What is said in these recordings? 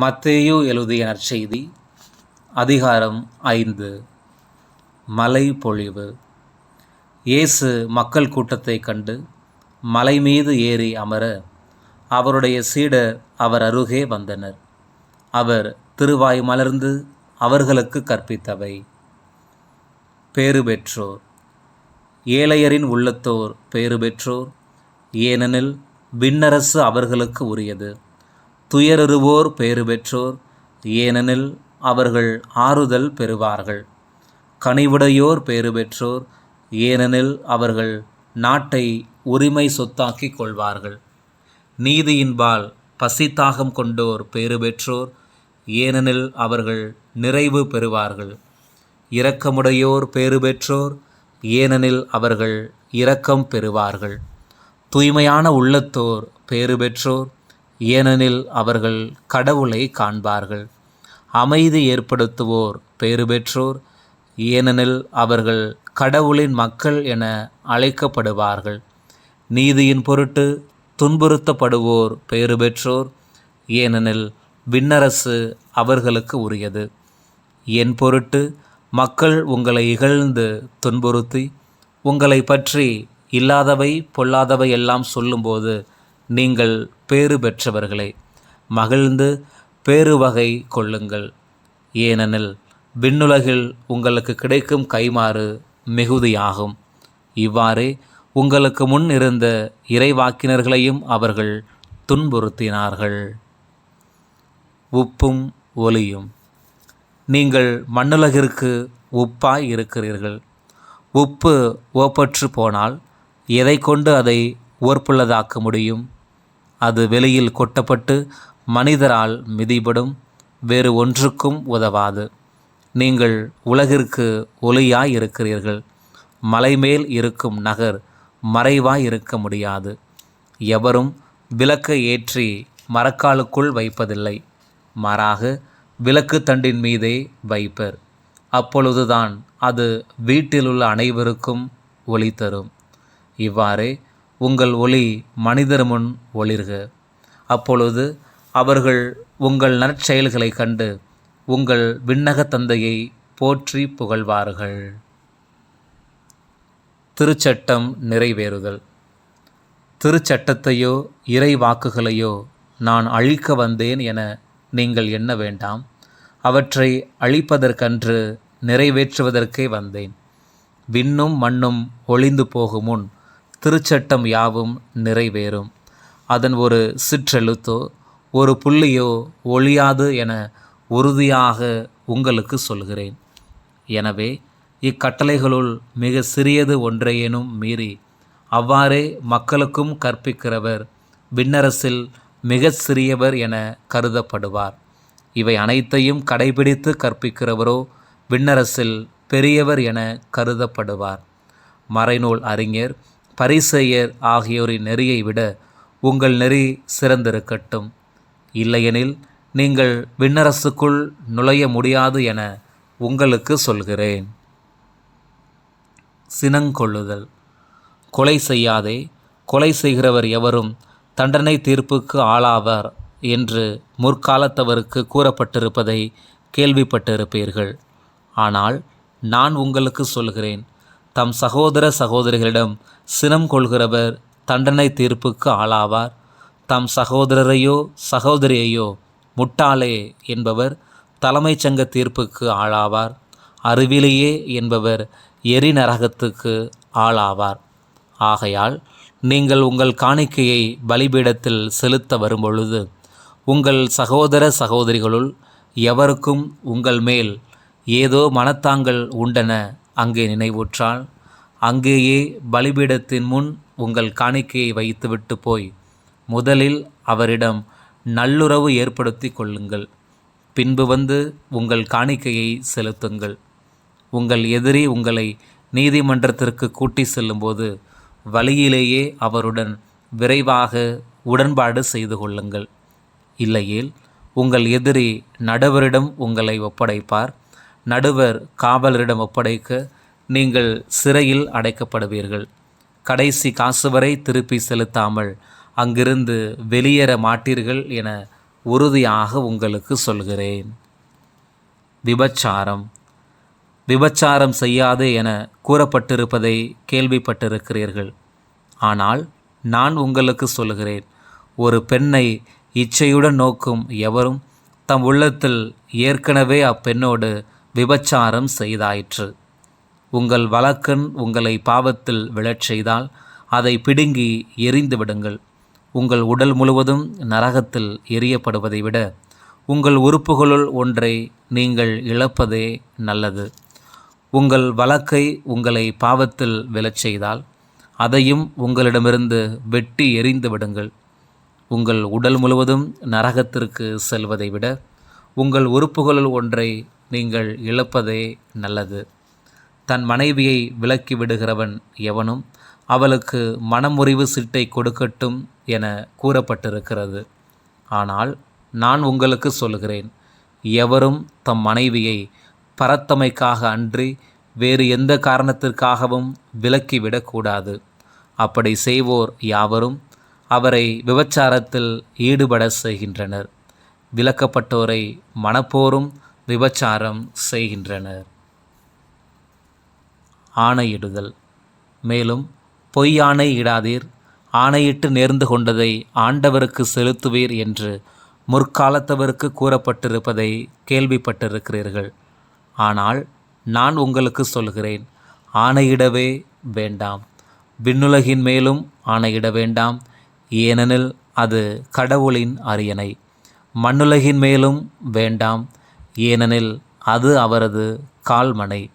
மத்தேயோ எழுதிய நற்செய்தி அதிகாரம் ஐந்து. மலை பொழிவு. இயேசு மக்கள் கூட்டத்தைக் கண்டு மலை மீது ஏறி அமர அவருடைய சீடர் அவர் அருகே வந்தனர். அவர் திருவாய் மலர்ந்து அவர்களுக்கு கற்பித்தவை. பேறு பெற்றோர். ஏழையரின் உள்ளத்தோர் பேறு பெற்றோர். ஏனெனில் விண்ணரசு அவர்களுக்கு உரியது. துயருவோர் பேறு பெற்றோர் ஏனெனில் அவர்கள் ஆறுதல் பெறுவார்கள். கனிவுடையோர் பேறு பெற்றோர் ஏனெனில் அவர்கள் நாட்டை உரிமை சொத்தாக்கிக் கொள்வார்கள். நீதியின்பால் பசித்தாகம் கொண்டோர் பேறு பெற்றோர் ஏனெனில் அவர்கள் நிறைவு பெறுவார்கள். இரக்கமுடையோர் பேறு பெற்றோர் ஏனெனில் அவர்கள் இரக்கம் பெறுவார்கள். தூய்மையான உள்ளத்தோர் பேறு பெற்றோர் ஏனெனில் அவர்கள் கடவுளை காண்பார்கள். அமைதி ஏற்படுத்துவோர் பேறு பெற்றோர். ஏனெனில் அவர்கள் கடவுளின் மக்கள் என அழைக்கப்படுவார்கள். நீதியின் பொருட்டு துன்புறுத்தப்படுவோர் பேறு பெற்றோர். ஏனெனில் விண்ணரசு அவர்களுக்கு உரியது. என் பொருட்டு மக்கள் உங்களை இகழ்ந்து துன்புறுத்தி உங்களை பற்றி இல்லாதவை பொல்லாதவை எல்லாம் சொல்லும்போது நீங்கள் பேறு பெற்றவர்களே மகிழ்ந்து பேருவகை கொள்ளுங்கள். ஏனெனில் விண்ணுலகில் உங்களுக்கு கிடைக்கும் கைமாறு மிகுதியாகும். இவ்வாறே உங்களுக்கு முன் இருந்த இறைவாக்கினர்களையும் அவர்கள் துன்புறுத்தினார்கள். உப்பும் ஒலியும். நீங்கள் மண்ணுலகிற்கு உப்பாய் இருக்கிறீர்கள். உப்பு ஓப்பற்று போனால் எதை கொண்டு அதை ஓர்ப்புள்ளதாக்க முடியும்? அது வெளியில் கொட்டப்பட்டு மனிதரால் மிதிபடும் வேறு ஒன்றுக்கும் உதவாது. நீங்கள் உலகிற்கு ஒளியாய் இருக்கிறீர்கள் மலைமேல் இருக்கும் நகர் மறைவாய் இருக்க முடியாது. எவரும் விளக்கை ஏற்றி மரக்காலுக்குள் வைப்பதில்லை. மாறாக விளக்கு தண்டின் மீதே வைப்பர். அப்பொழுதுதான் அது வீட்டிலுள்ள அனைவருக்கும் ஒளி தரும். இவ்வாறே உங்கள் ஒளி மனிதர் முன் ஒளிர்க. அப்பொழுது அவர்கள் உங்கள் நற்செயல்களை கண்டு உங்கள் விண்ணக தந்தையை போற்றி புகழ்வார்கள். திருச்சட்டம் நிறைவேறுதல். திருச்சட்டத்தையோ இறை வாக்குகளையோ நான் அழிக்க வந்தேன் என நீங்கள் எண்ண வேண்டாம். அவற்றை அழிப்பதற்கன்று நிறைவேற்றுவதற்கே வந்தேன். விண்ணும் மண்ணும் ஒளிந்து போகும் முன் திருச்சட்டம் யாவும் நிறைவேறும். அதன் ஒரு சிற்றெழுத்தோ ஒரு புள்ளியோ ஒழியாது என உறுதியாக உங்களுக்கு சொல்கிறேன். எனவே இக்கட்டளைகளுள் மிக சிறியது ஒன்றையேனும் மீறி அவ்வாறே மக்களுக்கும் கற்பிக்கிறவர் விண்ணரசில் மிக சிறியவர் என கருதப்படுவார். இவை அனைத்தையும் கடைபிடித்து கற்பிக்கிறவரோ விண்ணரசில் பெரியவர் என கருதப்படுவார். மறைநூல் அறிஞர் பரிசெயர் ஆகியோரின் நெறியை விட உங்கள் நெறி சிறந்திருக்கட்டும். இல்லையெனில் நீங்கள் விண்ணரசுக்குள் நுழைய முடியாது என உங்களுக்கு சொல்கிறேன். சினங்கொள்ளுதல். கொலை செய்யாதே. கொலை செய்கிறவர் எவரும் தண்டனை தீர்ப்புக்கு ஆளாவார் என்று முற்காலத்தவருக்கு கூறப்பட்டிருப்பதை கேள்விப்பட்டிருப்பீர்கள். ஆனால் நான் உங்களுக்கு சொல்கிறேன். தம் சகோதர சகோதரிகளிடம் சினம் கொள்கிறவர் தண்டனை தீர்ப்புக்கு ஆளாவார். தம் சகோதரரையோ சகோதரியையோ முட்டாளே என்பவர் தலைமைச் சங்க தீர்ப்புக்கு ஆளாவார். அறிவிலேயே என்பவர் எரி நரகத்துக்கு ஆளாவார். ஆகையால் நீங்கள் உங்கள் காணிக்கையை பலிபீடத்தில் செலுத்த வரும்பொழுது உங்கள் சகோதர சகோதரிகளுள் எவருக்கும் உங்கள் மேல் ஏதோ மனத்தாங்கள் உண்டென அங்கே நினைவுற்றால் அங்கேயே பலிபீடத்தின் முன் உங்கள் காணிக்கையை வைத்துவிட்டு போய் முதலில் அவரிடம் நல்லுறவு ஏற்படுத்தி கொள்ளுங்கள். பின்பு வந்து உங்கள் காணிக்கையை செலுத்துங்கள். உங்கள் எதிரி உங்களை நீதிமன்றத்திற்கு கூட்டி செல்லும்போது வழியிலேயே அவருடன் விரைவாக உடன்பாடு செய்து கொள்ளுங்கள். இல்லையேல் உங்கள் எதிரி நடுவரிடம் உங்களை ஒப்படைப்பார். நடுவர் காவலரிடம் ஒப்படைக்க நீங்கள் சிறையில் அடைக்கப்படுவீர்கள். கடைசி காசு வரை திருப்பி செலுத்தாமல் அங்கிருந்து வெளியேற மாட்டீர்கள் என உறுதியாக உங்களுக்கு சொல்கிறேன். விபச்சாரம். விபச்சாரம் செய்யாது என கூறப்பட்டிருப்பதை கேள்விப்பட்டிருக்கிறீர்கள். ஆனால் நான் உங்களுக்கு சொல்கிறேன் ஒரு பெண்ணை இச்சையுடன் நோக்கும் எவரும் தம் உள்ளத்தில் ஏற்கனவே அப்பெண்ணோடு விபச்சாரம் செய்தாயிற்று. உங்கள் வழக்கன் உங்களை பாவத்தில் விழச் செய்தால் அதை பிடுங்கி எரிந்து விடுங்கள். உங்கள் உடல் முழுவதும் நரகத்தில் எரியப்படுவதை விட உங்கள் உறுப்புகளுள் ஒன்றை நீங்கள் இழப்பதே நல்லது. உங்கள் வழக்கை உங்களை பாவத்தில் விழச் செய்தால் அதையும் உங்களிடமிருந்து வெட்டி எரிந்து விடுங்கள். உங்கள் உடல் முழுவதும் நரகத்திற்கு செல்வதை விட உங்கள் உறுப்புகளுள் ஒன்றை நீங்கள் இழப்பதே நல்லது. தன் மனைவியை விலக்கி விடுகிறவன் எவனும் அவளுக்கு மனமுறிவு சீட்டை கொடுக்கட்டும் என கூறப்பட்டிருக்கிறது. ஆனால் நான் உங்களுக்கு சொல்கிறேன் எவரும் தம் மனைவியை பரத்தமைக்காக அன்றி வேறு எந்த காரணத்திற்காகவும் விலக்கிவிடக்கூடாது அப்படி செய்வோர் யாவரும் அவரை விபச்சாரத்தில் ஈடுபட செய்கின்றனர். விலக்கப்பட்டோரை மனப்போரும் விபச்சாரம் செய்கின்றனர். ஆணையிடுதல். மேலும் பொய் இடாதீர். ஆணையிட்டு நேர்ந்து கொண்டதை ஆண்டவருக்கு செலுத்துவீர் என்று முற்காலத்தவருக்கு கூறப்பட்டிருப்பதை கேள்விப்பட்டிருக்கிறீர்கள். ஆனால் நான் உங்களுக்கு சொல்கிறேன் ஆணையிடவே வேண்டாம். விண்ணுலகின் மேலும் ஆணையிட வேண்டாம். ஏனெனில் அது கடவுளின் அரியணை. மண்ணுலகின் மேலும் வேண்டாம். ஏனெனில் அது அவரது கால்மனை.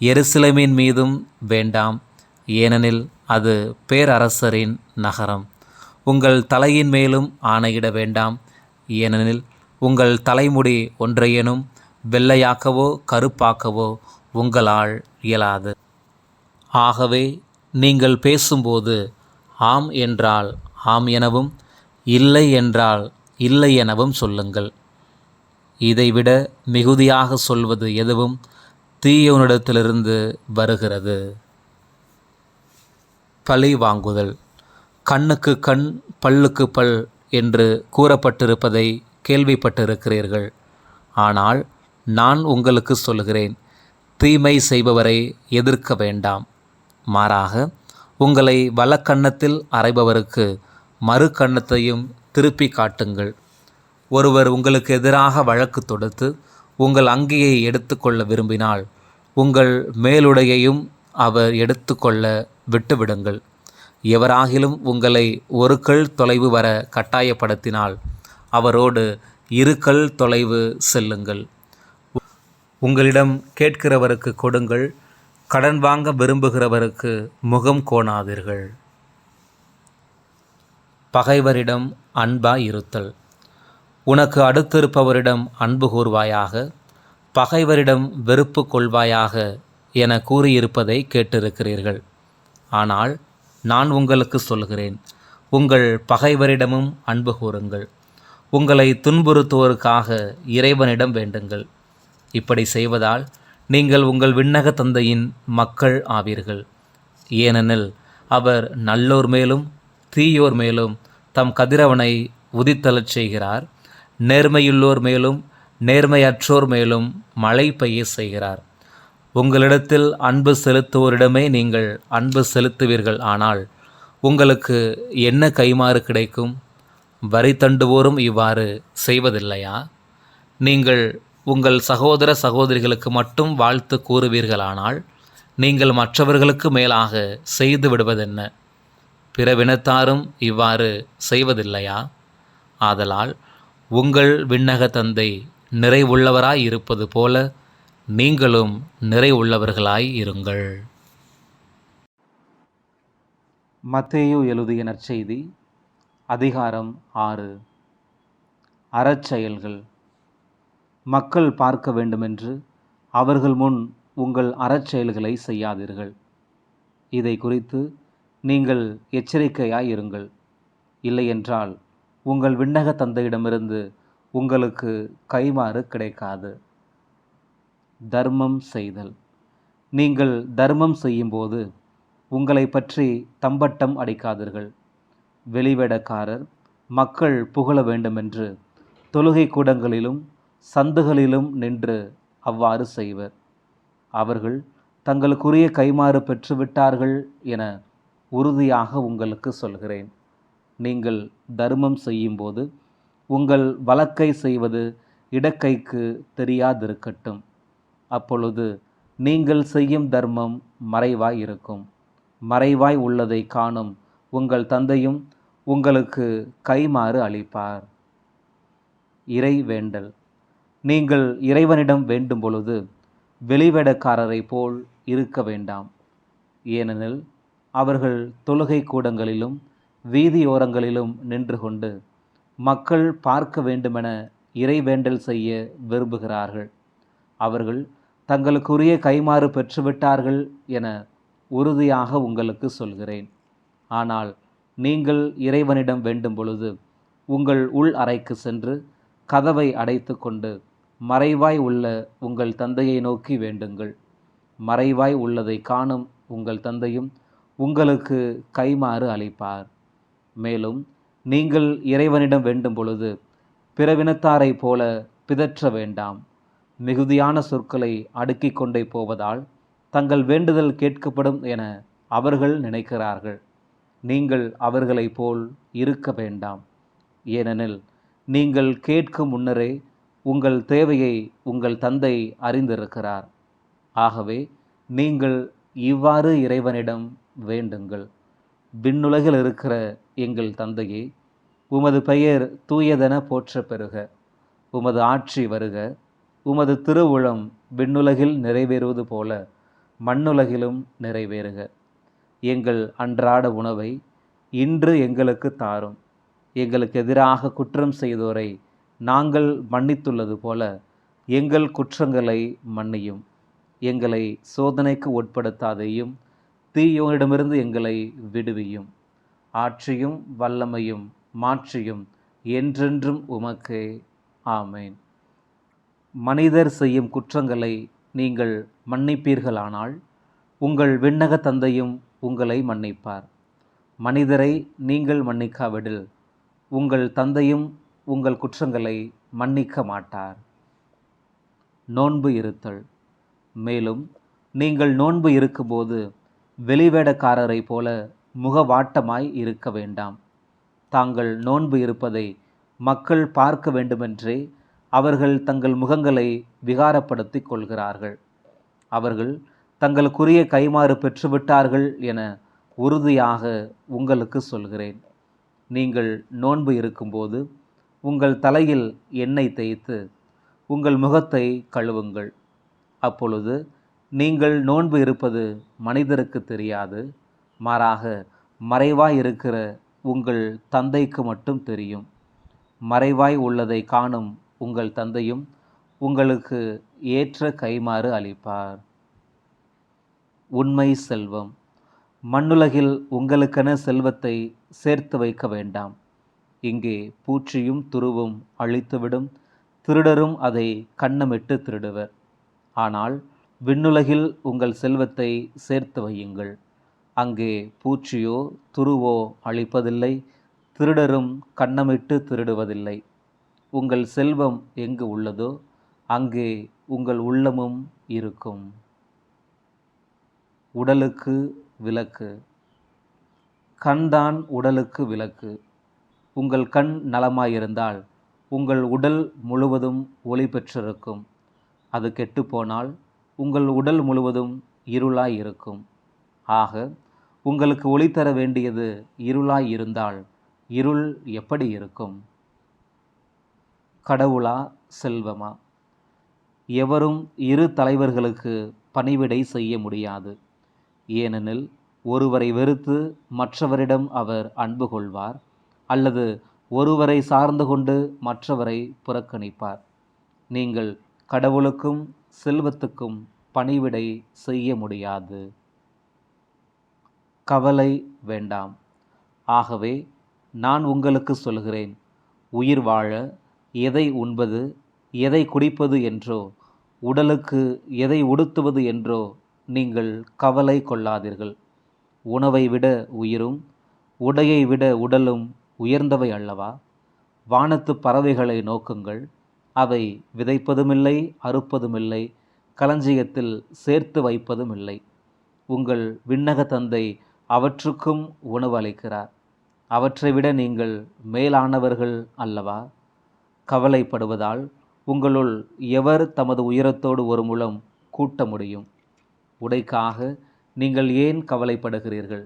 எருசலேமின் மீதும் வேண்டாம். ஏனெனில் அது பேரரசரின் நகரம். உங்கள் தலையின் மேலும் ஆணையிட வேண்டாம். ஏனெனில் உங்கள் தலைமுடி ஒன்றையேனும் வெள்ளையாக்கவோ கருப்பாக்கவோ உங்களால் இயலாது. ஆகவே நீங்கள் பேசும்போது ஆம் என்றால் ஆம் எனவும் இல்லை என்றால் இல்லை எனவும் சொல்லுங்கள். இதைவிட மிகுதியாக சொல்வது எதுவும் தீயவனிடத்திலிருந்து வருகிறது. பழி வாங்குதல். கண்ணுக்கு கண் பல்லுக்கு பல் என்று கூறப்பட்டிருப்பதை கேள்விப்பட்டிருக்கிறீர்கள். ஆனால் நான் உங்களுக்கு சொல்கிறேன் தீமை செய்பவரை எதிர்க்க வேண்டாம். மாறாக உங்களை வலக்கண்ணத்தில் அரைபவருக்கு மறு கன்னத்தையும் திருப்பி காட்டுங்கள். ஒருவர் உங்களுக்கு எதிராக வழக்கு தொடுத்து உங்கள் அங்கியை எடுத்துக்கொள்ள விரும்பினால் உங்கள் மேலுடையையும் அவர் எடுத்துக்கொள்ள விட்டுவிடுங்கள். எவராகிலும் உங்களை ஒரு கல் தொலைவு வர கட்டாயப்படுத்தினால் அவரோடு இரு கல் தொலைவு செல்லுங்கள். உங்களிடம் கேட்கிறவருக்கு கொடுங்கள் கடன் வாங்க விரும்புகிறவருக்கு முகம் கோணாதீர்கள். பகைவரிடம் அன்பாய் இருத்தல். உனக்கு அடுத்திருப்பவரிடம் அன்பு கூர்வாயாக பகைவரிடம் வெறுப்பு கொள்வாயாக என கூறியிருப்பதை கேட்டிருக்கிறீர்கள். ஆனால் நான் உங்களுக்கு சொல்கிறேன் உங்கள் பகைவரிடமும் அன்பு கூறுங்கள். உங்களை துன்புறுத்துவோருக்காக இறைவனிடம் வேண்டுங்கள். இப்படி செய்வதால் நீங்கள் உங்கள் விண்ணக தந்தையின் மக்கள் ஆவீர்கள். ஏனெனில் அவர் நல்லோர் மேலும் தீயோர் மேலும் தம் கதிரவனை உதித்தலச் செய்கிறார். நேர்மையுள்ளோர் மேலும் நேர்மையற்றோர் மேலும் மழை பெய்ய செய்கிறார். உங்களிடத்தில் அன்பு செலுத்துவோரிடமே நீங்கள் அன்பு செலுத்துவீர்கள். ஆனால் உங்களுக்கு என்ன கைமாறு கிடைக்கும்? வரி தண்டுவோரும் இவ்வாறு செய்வதில்லையா? நீங்கள் உங்கள் சகோதர சகோதரிகளுக்கு மட்டும் வாழ்த்து கூறுவீர்களானால் நீங்கள் மற்றவர்களுக்கு மேலாக செய்து விடுவதென்ன? பிற வினத்தாரும் இவ்வாறு செய்வதில்லையா? ஆதலால் உங்கள் விண்ணக தந்தை நிறைவுள்ளவராய் இருப்பது போல நீங்களும் நிறைவுள்ளவர்களாய் இருங்கள். மத்தேயு எழுதிய நற்செய்தி அதிகாரம் ஆறு. அறச்செயல்கள் மக்கள் பார்க்க வேண்டுமென்று அவர்கள் முன் உங்கள் அறச்செயல்களை செய்யாதீர்கள். இதை குறித்து நீங்கள் எச்சரிக்கையாய் இருங்கள். இல்லையென்றால் உங்கள் விண்ணக தந்தையிடமிருந்து உங்களுக்கு கைமாறு கிடைக்காது. தர்மம் செய்தல். நீங்கள் தர்மம் செய்யும்போது உங்களை பற்றி தம்பட்டம் அடிக்காதீர்கள். வெளிவேடக்காரர் மக்கள் புகழ வேண்டுமென்று தொழுகை கூடங்களிலும் சந்துகளிலும் நின்று அவ்வாறு செய்வர். அவர்கள் தங்களுக்குரிய கைமாறு பெற்றுவிட்டார்கள் என உறுதியாக உங்களுக்கு சொல்கிறேன். நீங்கள் தர்மம் செய்யும்போது உங்கள் வழக்கை செய்வது இடக்கைக்கு தெரியாதிருக்கட்டும். அப்பொழுது நீங்கள் செய்யும் தர்மம் மறைவாய் இருக்கும். மறைவாய் உள்ளதை காணும் உங்கள் தந்தையும் உங்களுக்கு கைமாறு அளிப்பார். இறை வேண்டல். நீங்கள் இறைவனிடம் வேண்டும் பொழுது வெளிவேடக்காரரை போல் இருக்க வேண்டாம். ஏனெனில் அவர்கள் தொழுகை கூடங்களிலும் வீதியோரங்களிலும் நின்று கொண்டு மக்கள் பார்க்க வேண்டுமென இறைவேண்டல் செய்ய விரும்புகிறார்கள். அவர்கள் தங்களுக்குரிய கைமாறு பெற்றுவிட்டார்கள் என உறுதியாக உங்களுக்கு சொல்கிறேன். ஆனால் நீங்கள் இறைவனிடம் வேண்டும் பொழுது உங்கள் உள் அறைக்கு சென்று கதவை அடைத்து கொண்டு மறைவாய் உள்ள உங்கள் தந்தையை நோக்கி வேண்டுங்கள். மறைவாய் உள்ளதை காணும் உங்கள் தந்தையும் உங்களுக்கு கைமாறு அளிப்பார். மேலும் நீங்கள் இறைவனிடம் வேண்டும் பொழுது பிறவினத்தாரைப் போல பிதற்ற வேண்டாம். மிகுதியான சொற்களை அடுக்கிக் கொண்டே போவதால் தங்கள் வேண்டுதல் கேட்கப்படும் என அவர்கள் நினைக்கிறார்கள். நீங்கள் அவர்களைப் போல் இருக்க வேண்டாம். ஏனெனில் நீங்கள் கேட்கும் முன்னரே உங்கள் தேவையை உங்கள் தந்தை அறிந்திருக்கிறார். ஆகவே நீங்கள் இவ்வாறு இறைவனிடம் வேண்டுங்கள். விண்ணுலகில் இருக்கிற எங்கள் தந்தையே உமது பெயர் தூயதென போற்ற பெறுக. உமது ஆட்சி வருக. உமது திருவுளம் விண்ணுலகில் நிறைவேறுவது போல மண்ணுலகிலும் நிறைவேறுக. எங்கள் அன்றாட உணவை இன்று எங்களுக்கு தாரும். எங்களுக்கு எதிராக குற்றம் செய்தோரை நாங்கள் மன்னித்துள்ளது போல எங்கள் குற்றங்களை மன்னியும். எங்களை சோதனைக்கு உட்படுத்தாதையும் தீயோனிடமிருந்து எங்களை விடுவியும். ஆட்சியும் வல்லமையும் மாற்றியும் என்றென்றும் உமக்கே. ஆமேன். மனிதர் செய்யும் குற்றங்களை நீங்கள் மன்னிப்பீர்களானால் உங்கள் விண்ணக தந்தையும் உங்களை மன்னிப்பார். மனிதரை நீங்கள் மன்னிக்காவிடில் உங்கள் தந்தையும் உங்கள் குற்றங்களை மன்னிக்க மாட்டார். நோன்பு இருத்தல். மேலும் நீங்கள் நோன்பு இருக்கும்போது வெளிவேடக்காரரை போல முகவாட்டமாய் இருக்க வேண்டாம். தாங்கள் நோன்பு இருப்பதை மக்கள் பார்க்க வேண்டுமென்றே அவர்கள் தங்கள் முகங்களை விகாரப்படுத்தி கொள்கிறார்கள். அவர்கள் தங்களுக்குரிய கைமாறு பெற்றுவிட்டார்கள் என உறுதியாக உங்களுக்கு சொல்கிறேன். நீங்கள் நோன்பு இருக்கும்போது உங்கள் தலையில் எண்ணெய் தேய்த்து உங்கள் முகத்தை கழுவுங்கள். அப்பொழுது நீங்கள் நோன்பு இருப்பது மனிதருக்கு தெரியாது மாறாக மறைவாய் இருக்கிற உங்கள் தந்தைக்கு மட்டும் தெரியும். மறைவாய் உள்ளதை காணும் உங்கள் தந்தையும் உங்களுக்கு ஏற்ற கைமாறு அளிப்பார். உண்மை செல்வம். மண்ணுலகில் உங்களுக்கென செல்வத்தை சேர்த்து வைக்க வேண்டாம். இங்கே பூச்சியும் துருவும் அழித்துவிடும் திருடரும் அதை கண்ணமிட்டு திருடுவர். ஆனால் விண்ணுலகில் உங்கள் செல்வத்தை சேர்த்து வையுங்கள். அங்கே பூச்சியோ துருவோ அழிப்பதில்லை. திருடரும் கண்ணமிட்டு திருடுவதில்லை. உங்கள் செல்வம் எங்கு உள்ளதோ அங்கே உங்கள் உள்ளமும் இருக்கும். உடலுக்கு விளக்கு. கண்தான் உடலுக்கு விளக்கு. உங்கள் கண் நலமாயிருந்தால் உங்கள் உடல் முழுவதும் ஒளி பெற்றிருக்கும். அது கெட்டுப்போனால் உங்கள் உடல் முழுவதும் இருளாய் இருக்கும் ஆக உங்களுக்கு ஒளி தர வேண்டியது இருளாய் இருந்தால் இருள் எப்படி இருக்கும்? கடவுளா செல்வமா? எவரும் இரு தலைவர்களுக்கு பணிவிடை செய்ய முடியாது. ஏனெனில் ஒருவரை வெறுத்து மற்றவரிடம் அவர் அன்பு கொள்வார் அல்லது ஒருவரை சார்ந்து கொண்டு மற்றவரை புறக்கணிப்பார். நீங்கள் கடவுளுக்கும் செல்வத்துக்கும் பணிவிடை செய்ய முடியாது. கவலை வேண்டாம். ஆகவே நான் உங்களுக்கு சொல்கிறேன் உயிர் வாழ எதை உண்பது எதை குடிப்பது என்றோ உடலுக்கு எதை உடுத்துவது என்றோ நீங்கள் கவலை கொள்ளாதீர்கள். உணவை விட உயிரும் உடையை விட உடலும் உயர்ந்தவை அல்லவா? வானத்து பறவைகளை நோக்குங்கள் அவை விதைப்பதுமில்லை அறுப்பதுமில்லை களஞ்சியத்தில் சேர்த்து வைப்பதும் இல்லை. உங்கள் விண்ணக தந்தை அவற்றுக்கும் உணவு அளிக்கிறார். அவற்றை விட நீங்கள் மேலானவர்கள் அல்லவா? கவலைப்படுவதால் உங்களுள் எவர் தமது உயரத்தோடு ஒரு முழம் கூட்ட முடியும்? உடைக்காக நீங்கள் ஏன் கவலைப்படுகிறீர்கள்?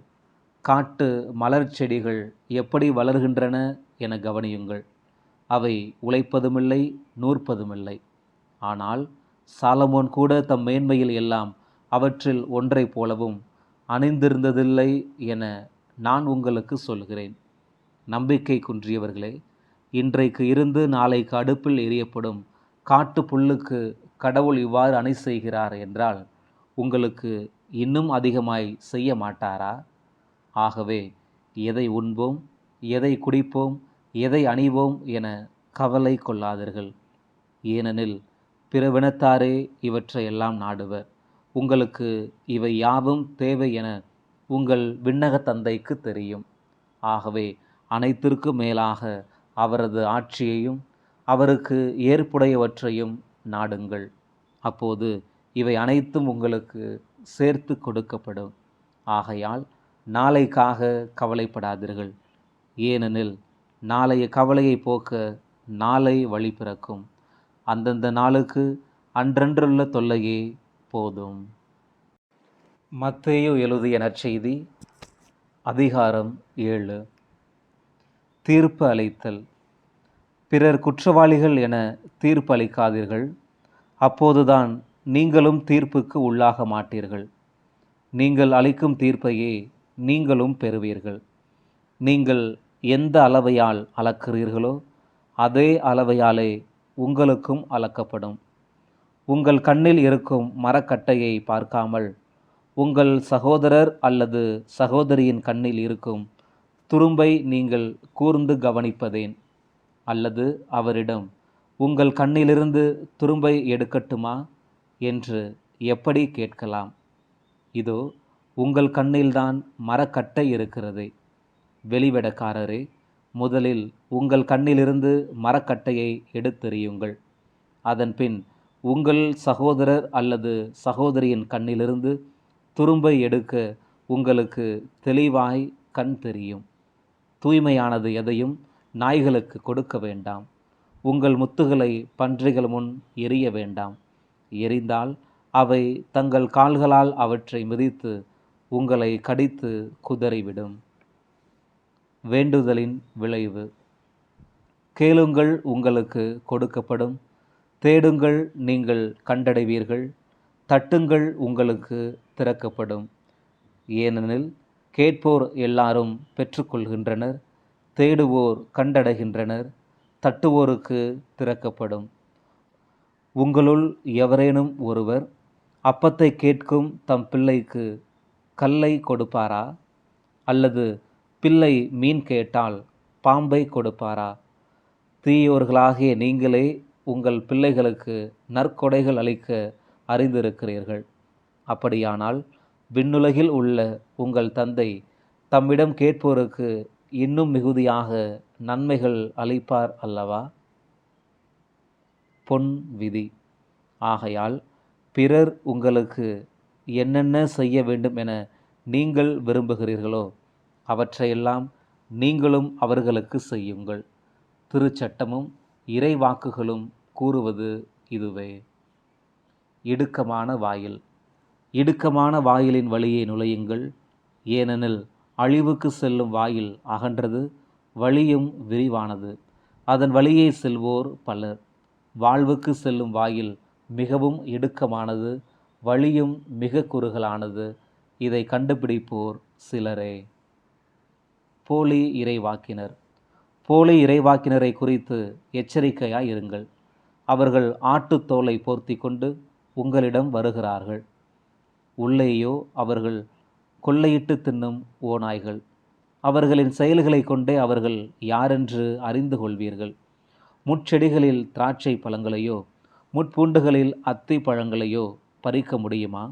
காட்டு மலர் செடிகள் எப்படி வளர்கின்றன என கவனியுங்கள். அவை உழைப்பதுமில்லை நூற்பதுமில்லை. ஆனால் சாலமோன் கூட தம் மேன்மையில் எல்லாம் அவற்றில் ஒன்றைப் போலவும் அணிந்திருந்ததில்லை என நான் உங்களுக்கு சொல்கிறேன். நம்பிக்கை குன்றியவர்களே இன்றைக்கு இருந்து நாளைக்கு அடுப்பில் எரியப்படும் காட்டு புல்லுக்கு கடவுள் இவ்வாறு அணை செய்கிறார் என்றால் உங்களுக்கு இன்னும் அதிகமாய் செய்ய மாட்டாரா? ஆகவே எதை உண்போம் எதை குடிப்போம் எதை அணிவோம் என கவலை கொள்ளாதீர்கள். ஏனெனில் பிறவினத்தாரே இவற்றையெல்லாம் நாடுவர். உங்களுக்கு இவை யாவும் தேவை என உங்கள் விண்ணக தந்தைக்கு தெரியும். ஆகவே அனைத்திற்கும் மேலாக அவரது ஆட்சியையும் அவருக்கு ஏற்புடையவற்றையும் நாடுங்கள். அப்போது இவை அனைத்தும் உங்களுக்கு சேர்த்து கொடுக்கப்படும். ஆகையால் நாளைக்காக கவலைப்படாதீர்கள். ஏனெனில் நாளைய கவலையை போக்க நாளை வழி பிறக்கும். அந்தந்த நாளுக்கு அன்றன்றுள்ள தொல்லையே போதும். மத்தேயு எழுதிய நற்செய்தி அதிகாரம் ஏழு. தீர்ப்பு அளித்தல். பிறர் குற்றவாளிகள் என தீர்ப்பு அளிக்காதீர்கள். அப்போதுதான் நீங்களும் தீர்ப்புக்கு உள்ளாக மாட்டீர்கள். நீங்கள் அளிக்கும் தீர்ப்பையே நீங்களும் பெறுவீர்கள். நீங்கள் எந்த அளவையால் அளக்கிறீர்களோ அதே அளவையாலே உங்களுக்கும் அளக்கப்படும். உங்கள் கண்ணில் இருக்கும் மரக்கட்டையை பார்க்காமல் உங்கள் சகோதரர் அல்லது சகோதரியின் கண்ணில் இருக்கும் துரும்பை நீங்கள் கூர்ந்து கவனிப்பதேன் அல்லது அவரிடம் உங்கள் கண்ணிலிருந்து துரும்பை எடுக்கட்டுமா? என்று எப்படி கேட்கலாம்? இதோ உங்கள் கண்ணில்தான் மரக்கட்டை இருக்கிறதே. வெளிவிடக்காரரே முதலில் உங்கள் கண்ணிலிருந்து மரக்கட்டையை எடுத்தெறியுங்கள். அதன்பின் உங்கள் சகோதரர் அல்லது சகோதரியின் கண்ணிலிருந்து துரும்பை எடுக்க உங்களுக்கு தெளிவாய் கண் தெரியும். தூய்மையானது எதையும் நாய்களுக்கு கொடுக்க வேண்டாம். உங்கள் முத்துகளை பன்றிகள் முன் எரிய வேண்டாம். எரிந்தால் அவை தங்கள் கால்களால் அவற்றை மிதித்து உங்களை கடித்து குதறிவிடும். வேண்டுதலின் விளைவு. கேளுங்கள் உங்களுக்கு கொடுக்கப்படும். தேடுங்கள் நீங்கள் கண்டடைவீர்கள். தட்டுங்கள் உங்களுக்கு திறக்கப்படும். ஏனெனில் கேட்போர் எல்லாரும் பெற்றுக்கொள்கின்றனர். தேடுவோர் கண்டடைகின்றனர். தட்டுவோருக்கு திறக்கப்படும். உங்களுள் எவரேனும் ஒருவர் அப்பத்தை கேட்கும் தம் பிள்ளைக்கு கல்லை கொடுப்பாரா? அல்லது பிள்ளை மீன் கேட்டால் பாம்பை கொடுப்பாரா? தீயோர்களாகிய நீங்களே உங்கள் பிள்ளைகளுக்கு நற்கொடைகள் அளிக்க அறிந்திருக்கிறீர்கள். அப்படியானால் விண்ணுலகில் உள்ள உங்கள் தந்தை தம்மிடம் கேட்போருக்கு இன்னும் மிகுதியாக நன்மைகள் அளிப்பார் அல்லவா? பொன் விதி. ஆகையால் பிறர் உங்களுக்கு என்னென்ன செய்ய வேண்டும் என நீங்கள் விரும்புகிறீர்களோ அவற்றையெல்லாம் நீங்களும் அவர்களுக்கு செய்யுங்கள். திருச்சட்டமும் இறைவாக்குகளும் கூறுவது இதுவே. இடுக்கமான வாயில். இடுக்கமான வாயிலின் வழியே நுழையுங்கள். ஏனெனில் அழிவுக்கு செல்லும் வாயில் அகன்றது வழியும் விரிவானது. அதன் வழியே செல்வோர் பலர். வாழ்வுக்கு செல்லும் வாயில் மிகவும் இடுக்கமானது வழியும் மிக குறுகலானது. இதை கண்டுபிடிப்போர் சிலரே. போலி இறைவாக்கினர். போலி இறைவாக்கினரை குறித்து எச்சரிக்கையாய் இருங்கள். அவர்கள் ஆட்டுத்தோலை போர்த்தி கொண்டு உங்களிடம் வருகிறார்கள். உள்ளேயோ அவர்கள் கொள்ளையிட்டு தின்னும் ஓநாய்கள். அவர்களின் செயல்களை கொண்டே அவர்கள் யாரென்று அறிந்து கொள்வீர்கள். முட்செடிகளில் திராட்சை பழங்களையோ முட்பூண்டுகளில் அத்தி பழங்களையோ பறிக்க முடியுமா?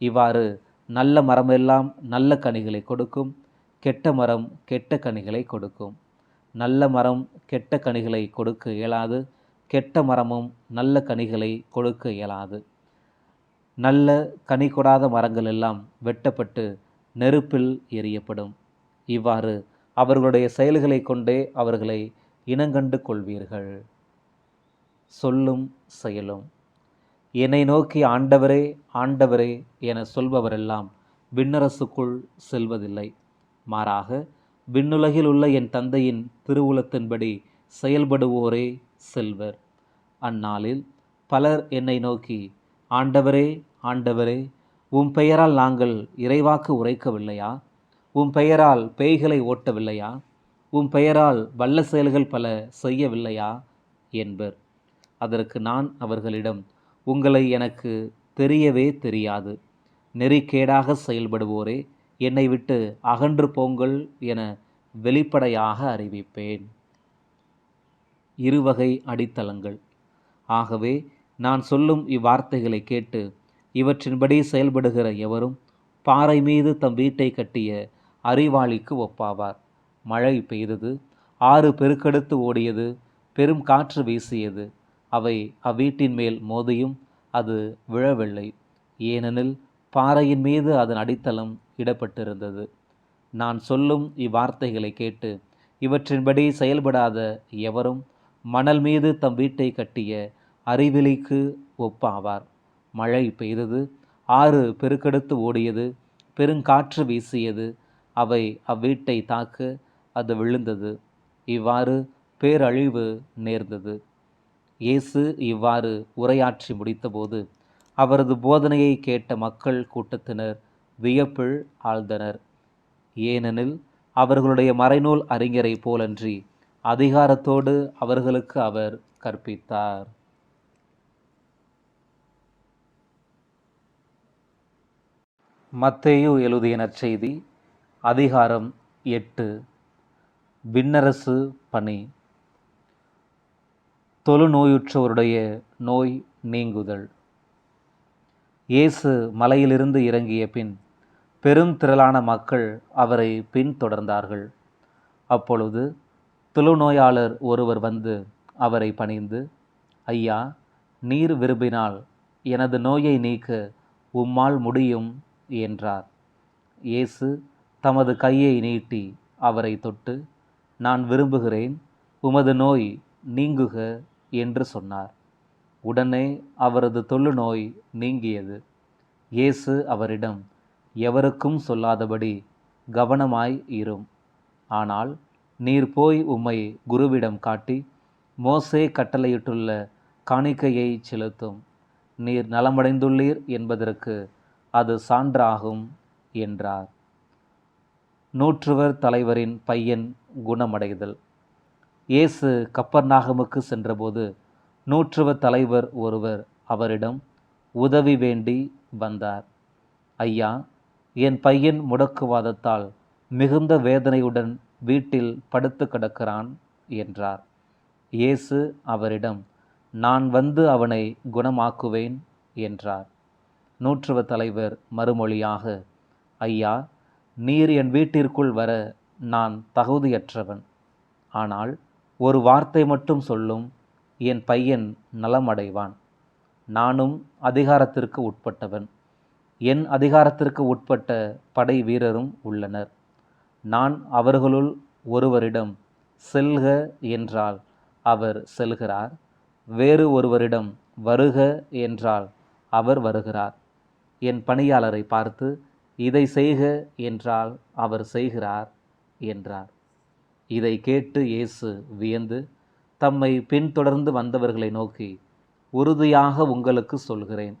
இவ்வாறு நல்ல மரமெல்லாம் நல்ல கனிகளை கொடுக்கும். கெட்ட மரம் கெட்ட கனிகளை கொடுக்கும். நல்ல மரம் கெட்ட கனிகளை கொடுக்க இயலாது. கெட்ட மரமும் நல்ல கனிகளை கொடுக்க இயலாது. நல்ல கனி கொடாத மரங்கள் எல்லாம் வெட்டப்பட்டு நெருப்பில் எரியப்படும். இவ்வாறு அவர்களுடைய செயல்களை கொண்டே அவர்களை இனங்கண்டு கொள்வீர்கள். சொல்லும் செயலும். என்னை நோக்கி ஆண்டவரே ஆண்டவரே என சொல்பவரெல்லாம் விண்ணரசுக்குள் செல்வதில்லை. மாறாக விண்ணுலகில் உள்ள என் தந்தையின் திருவுளத்தின்படி செயல்படுவோரே செல்வர். அந்நாளில் பலர் என்னை நோக்கி ஆண்டவரே ஆண்டவரே உம் பெயரால் நாங்கள் இறைவாக்கு உரைக்கவில்லையா? உம் பெயரால் பேய்களை ஓட்டவில்லையா? உம் பெயரால் வல்ல செயல்கள் பல செய்யவில்லையா? என்பர். அதற்கு நான் அவர்களிடம் உங்களை எனக்கு தெரியவே தெரியாது. நெறிக்கேடாக செயல்படுவோரே என்னை விட்டு அகன்று போங்கள் என வெளிப்படையாக அறிவிப்பேன். இருவகை அடித்தளங்கள். ஆகவே நான் சொல்லும் இவ்வார்த்தைகளை கேட்டு இவற்றின்படி செயல்படுகிற எவரும் பாறை மீது தம் வீட்டை கட்டிய அறிவாளிக்கு ஒப்பாவார். மழை பெய்தது ஆறு பெருக்கெடுத்து ஓடியது பெரும் காற்று வீசியது அவை அவ்வீட்டின் மேல் மோதியும் அது விழவில்லை. ஏனெனில் பாறையின் மீது அதன் அடித்தளம் இடப்பட்டிருந்தது. நான் சொல்லும் இவ்வார்த்தைகளை கேட்டு இவற்றின்படி செயல்படாத எவரும் மணல் மீது தம் வீட்டை கட்டிய அறிவிலிக்கு ஒப்பாவார். மழை பெய்தது ஆறு பெருக்கெடுத்து ஓடியது பெருங்காற்று வீசியது அவை அவ்வீட்டை தாக்க அது விழுந்தது. இவ்வாறு பேரழிவு நேர்ந்தது. இயேசு இவ்வாறு உரையாற்றி முடித்தபோது அவரது போதனையை கேட்ட மக்கள் கூட்டத்தினர் வியப்பில் ஆழ்ந்தனர். ஏனெனில் அவர்களுடைய மறைநூல் அறிஞரை போலன்றி அதிகாரத்தோடு அவர்களுக்கு அவர் கற்பித்தார். மத்தேயு எழுதிய நற்செய்தி அதிகாரம் எட்டு விண்ணரசு பணி. தொழுநோயுற்றவருடைய நோய் நீங்குதல். இயேசு மலையிலிருந்து இறங்கிய பின் பெருந்திரளான மக்கள் அவரை பின்தொடர்ந்தார்கள். அப்பொழுது தொழுநோயாளர் ஒருவர் வந்து அவரை பணிந்து ஐயா நீர் விரும்பினால் எனது நோயை நீக்க உம்மால் முடியும் என்றார். இயேசு தமது கையை நீட்டி அவரை தொட்டு நான் விரும்புகிறேன் உமது நோய் நீங்குக என்று சொன்னார். உடனே அவரது தொழுநோய் நீங்கியது. இயேசு அவரிடம் எவருக்கும் சொல்லாதபடி கவனமாய் இரும். ஆனால் நீர் போய் உம்மை குருவிடம் காட்டி மோசே கட்டளையிட்டுள்ள காணிக்கையை செலுத்தும். நீர் நலமடைந்துள்ளீர் என்பதற்கு அது சான்றாகும் என்றார். நூற்றுவர் தலைவரின் பையன் குணமடைதல். இயேசு கப்பர்நாகமுக்கு சென்றபோது நூற்றுவ தலைவர் ஒருவர் அவரிடம் உதவி வேண்டி வந்தார். ஐயா என் பையன் முடக்குவாதத்தால் மிகுந்த வேதனையுடன் வீட்டில் படுத்து கிடக்கிறான் என்றார். இயேசு அவரிடம் நான் வந்து அவனை குணமாக்குவேன் என்றார். நூற்றுவ தலைவர் மறுமொழியாக ஐயா நீர் என் வீட்டிற்குள் வர நான் தகுதியற்றவன். ஆனால் ஒரு வார்த்தை மட்டும் சொல்லும் என் பையன் நலமடைவான். நானும் அதிகாரத்திற்கு உட்பட்டவன். என் அதிகாரத்திற்கு உட்பட்ட படை வீரரும் உள்ளனர். நான் அவர்களுள் ஒருவரிடம் செல்க என்றால் அவர் செல்கிறார் வேறு ஒருவரிடம் வருக என்றால் அவர் வருகிறார் என் பணியாளரை பார்த்து இதை செய்க என்றால் அவர் செய்கிறார் என்றார். இதை கேட்டு இயேசு வியந்து தம்மை பின்தொடர்ந்து வந்தவர்களை நோக்கி உறுதியாக உங்களுக்கு சொல்கிறேன்.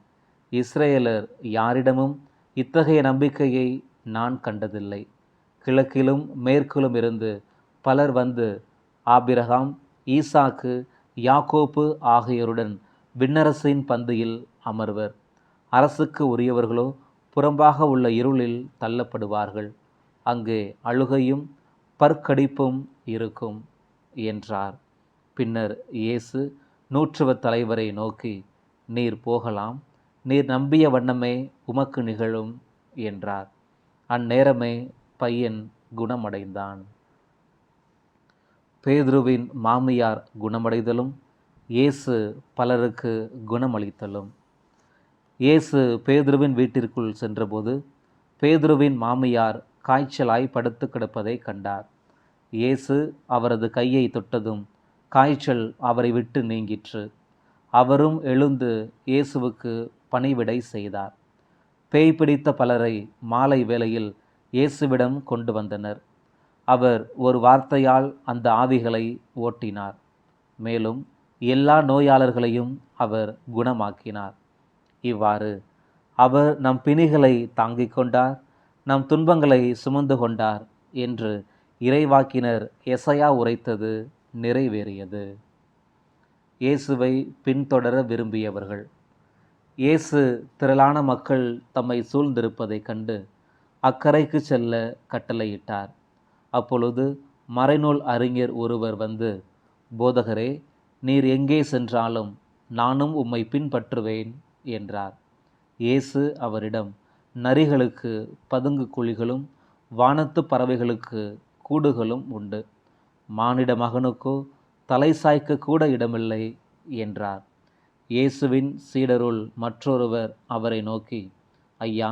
இஸ்ரேலர் யாரிடமும் இத்தகைய நம்பிக்கையை நான் கண்டதில்லை. கிழக்கிலும் மேற்கிலும் இருந்து பலர் வந்து ஆபிரகாம் ஈசாக்கு யாக்கோப்பு ஆகியோருடன் விண்ணரசின் பந்தியில் அமர்வர். அரசுக்கு உரியவர்களோ புறம்பாக உள்ள இருளில் தள்ளப்படுவார்கள். அங்கே அழுகையும் பற்கடிப்பும் இருக்கும் என்றார். பின்னர் இயேசு நூற்றுவ தலைவரை நோக்கி நீர் போகலாம் நீர் நம்பிய வண்ணமே உமக்கு நிகழும் என்றார். அந்நேரமே பையன் குணமடைந்தான். பேதுருவின் மாமியார் குணமடைதலும் இயேசு பலருக்கு குணமளித்தலும். இயேசு பேதுருவின் வீட்டிற்குள் சென்றபோது பேதுருவின் மாமியார் காய்ச்சலாய் படுத்து கிடப்பதை கண்டார். இயேசு அவரது கையை தொட்டதும் காய்ச்சல் அவரை விட்டு நீங்கிற்று. அவரும் எழுந்து இயேசுவுக்கு பணிவிடை செய்தார். பேய் பிடித்த பலரை மாலை வேளையில் இயேசுவிடம் கொண்டு வந்தனர். அவர் ஒரு வார்த்தையால் அந்த ஆவிகளை ஓட்டினார். மேலும் எல்லா நோயாளர்களையும் அவர் குணமாக்கினார். இவ்வாறு அவர் நம் பிணிகளை தாங்கிக் கொண்டார் நம் துன்பங்களை சுமந்து கொண்டார் என்று இறைவாக்கினர் எசையா உரைத்தது நிறைவேறியது. இயேசுவை பின்தொடர விரும்பியவர்கள். இயேசு திரளான மக்கள் தம்மை சூழ்ந்திருப்பதைக் கண்டு அக்கறைக்கு செல்ல கட்டளையிட்டார். அப்பொழுது மறைநூல் அறிஞர் ஒருவர் வந்து போதகரே நீர் எங்கே சென்றாலும் நானும் உம்மை பின்பற்றுவேன் என்றார். இயேசு அவரிடம் நரிகளுக்கு பதுங்கு குழிகளும் வானத்து பறவைகளுக்கு கூடுகளும் உண்டு. மானிட மகனுக்கோ தலை சாய்க்க கூட இடமில்லை என்றார். இயேசுவின் சீடருள் மற்றொருவர் அவரை நோக்கி ஐயா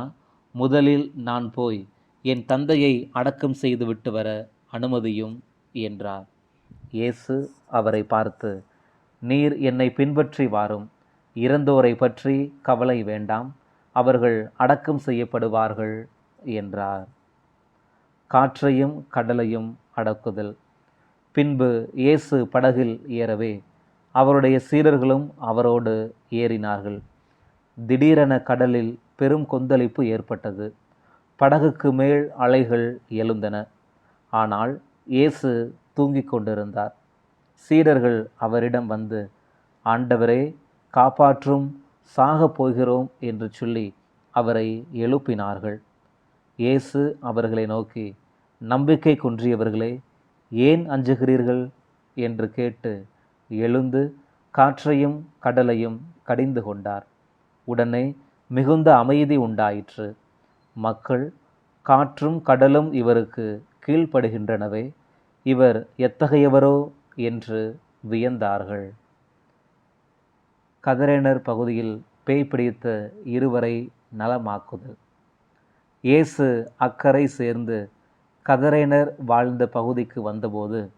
முதலில் நான் போய் என் தந்தையை அடக்கம் செய்துவிட்டு வர அனுமதியும் என்றார். இயேசு அவரை பார்த்து நீர் என்னை பின்பற்றி வாரும். இறந்தோரை பற்றி கவலை வேண்டாம். அவர்கள் அடக்கம் செய்யப்படுவார்கள் என்றார். காற்றையும் கடலையும் அடக்குதல். பின்பு இயேசு படகில் ஏறவே அவருடைய சீடர்களும் அவரோடு ஏறினார்கள். திடீரென கடலில் பெரும் கொந்தளிப்பு ஏற்பட்டது. படகுக்கு மேல் அலைகள் எழுந்தன. ஆனால் இயேசு தூங்கிக் கொண்டிருந்தார். சீடர்கள் அவரிடம் வந்து ஆண்டவரே காப்பாற்றும் சாகப் போகிறோம் என்று சொல்லி அவரை எழுப்பினார்கள். இயேசு அவர்களை நோக்கி நம்பிக்கை குன்றியவர்களே ஏன் அஞ்சுகிறீர்கள்? என்று கேட்டு எழுந்து காற்றையும் கடலையும் கடிந்து கொண்டார். உடனே மிகுந்த அமைதி உண்டாயிற்று. மக்கள் காற்றும் கடலும் இவருக்கு கீழ்ப்படுகின்றனவே இவர் எத்தகையவரோ? என்று வியந்தார்கள். கதரேனர் பகுதியில் பேய் பிடித்த இருவரை நலமாக்குதல். இயேசு அக்கறை சேர்ந்து கதரேனர் வாழ்ந்த பகுதிக்கு வந்தபோது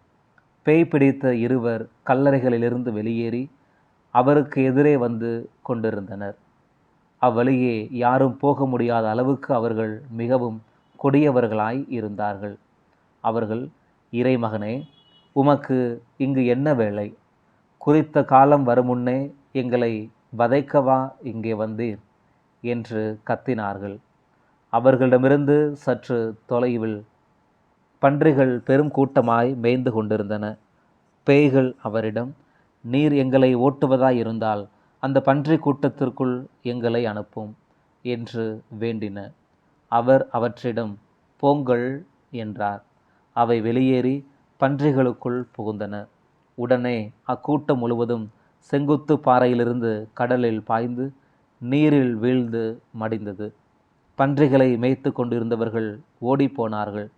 பேய் பிடித்த இருவர் கல்லறைகளிலிருந்து வெளியேறி அவருக்கு எதிரே வந்து கொண்டிருந்தனர். அவ்வழியே யாரும் போக முடியாத அளவுக்கு அவர்கள் மிகவும் கொடியவர்களாய் இருந்தார்கள். அவர்கள் இறைமகனே உமக்கு இங்கு என்ன வேலை? குறித்த காலம் வருமுன்னே எங்களை வதைக்கவா இங்கே வந்தீர்? என்று கத்தினார்கள். அவர்களிடமிருந்து சற்று தொலைவில் பன்றிகள் பெரும் கூட்டமாய் மேய்ந்து கொண்டிருந்தன. பேய்கள் அவரிடம் நீர் எங்களை ஓட்டுவதாய் இருந்தால் அந்த பன்றி கூட்டத்திற்குள் எங்களை அனுப்பும் என்று வேண்டின. அவர் அவற்றிடம் போங்கள் என்றார். அவை வெளியேறி பன்றிகளுக்குள் புகுந்தன. உடனே அக்கூட்டம் முழுவதும் செங்குத்து பாறையிலிருந்து கடலில் பாய்ந்து நீரில் வீழ்ந்து மடிந்தது. பன்றிகளை மேய்த்து கொண்டிருந்தவர்கள் ஓடிப்போனார்கள்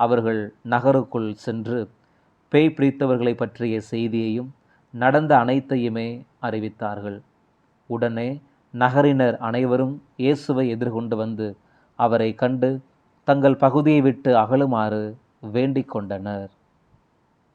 அவர்கள் நகருக்குள் சென்று பேய் பிடித்தவர்களை பற்றிய செய்தியையும் நடந்த அனைத்தையுமே அறிவித்தார்கள். உடனே நகரினர் அனைவரும் இயேசுவை எதிர்கொண்டு வந்து அவரை கண்டு தங்கள் பகுதியை விட்டு அகலுமாறு வேண்டிக் கொண்டனர்.